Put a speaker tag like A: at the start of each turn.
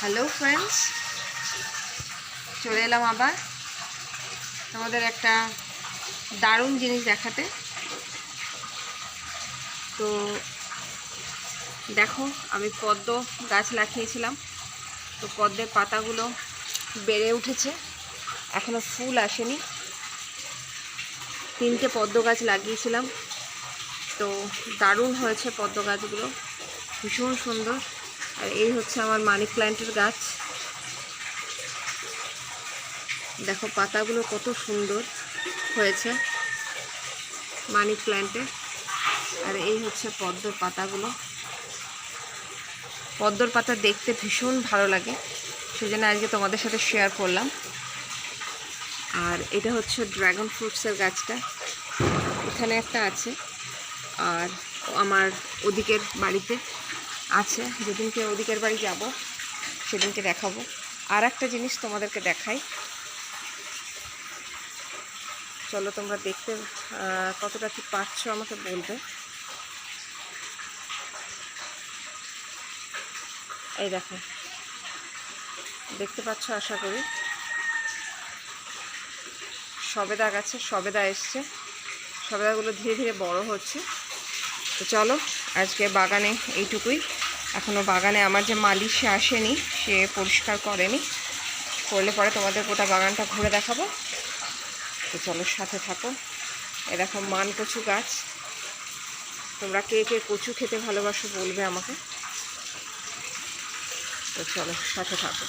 A: Hello friends চলে এলাম আবার তোমাদের একটা দারুণ জিনিস দেখাতে। তো দেখো, আমি পদ্ম গাছ লাগিয়েছিলাম। তো পদ্মের পাতাগুলো বেড়ে উঠেছে। এখনও ফুল আসেনি। তিনটে পদ্ম গাছ লাগিয়েছিলাম। তো দারুণ হয়েছে পদ্ম গাছগুলো। ভীষণ সুন্দর। আর এই হচ্ছে আমার মানি প্ল্যান্টের গাছ। দেখো পাতাগুলো কত সুন্দর হয়েছে মানি প্ল্যান্টে আর এই হচ্ছে পদ্মর পাতাগুলো। পদ্মর পাতা দেখতে ভীষণ ভালো লাগে, সেজন্য আজকে তোমাদের সাথে শেয়ার করলাম। আর এটা হচ্ছে ড্রাগন ফ্রুটসের গাছটা, এখানে একটা আছে, আর আমার ওদিকের বাড়িতে। আছে, যেদিনকে ওদিকের বাড়ি যাব, সেদিনকে দেখাবো। আর একটা জিনিস তোমাদেরকে দেখাই। চলো তোমরা দেখতে কতটা কি পাচ্ছ আমাকে বলবে? এই দেখো। দেখতে পাচ্ছ আশা করি? সবেদা গাছে, সবেদা এসছে। সবেদাগুলো ধীরে ধীরে বড় হচ্ছে। তো চলো, আজকে বাগানে এইটুকুই। এখনও বাগানে আমার যে মালি সে আসেনি, সে পরিষ্কার করেনি। করলে পরে তোমাদের গোটা বাগানটা ঘুরে দেখাবো। তো চলো, সাথে থাকো। এ দেখো মান কচু গাছ। তোমরা কে কে কচু খেতে ভালোবাসো বলবে আমাকে। তো চলো, সাথে থাকো।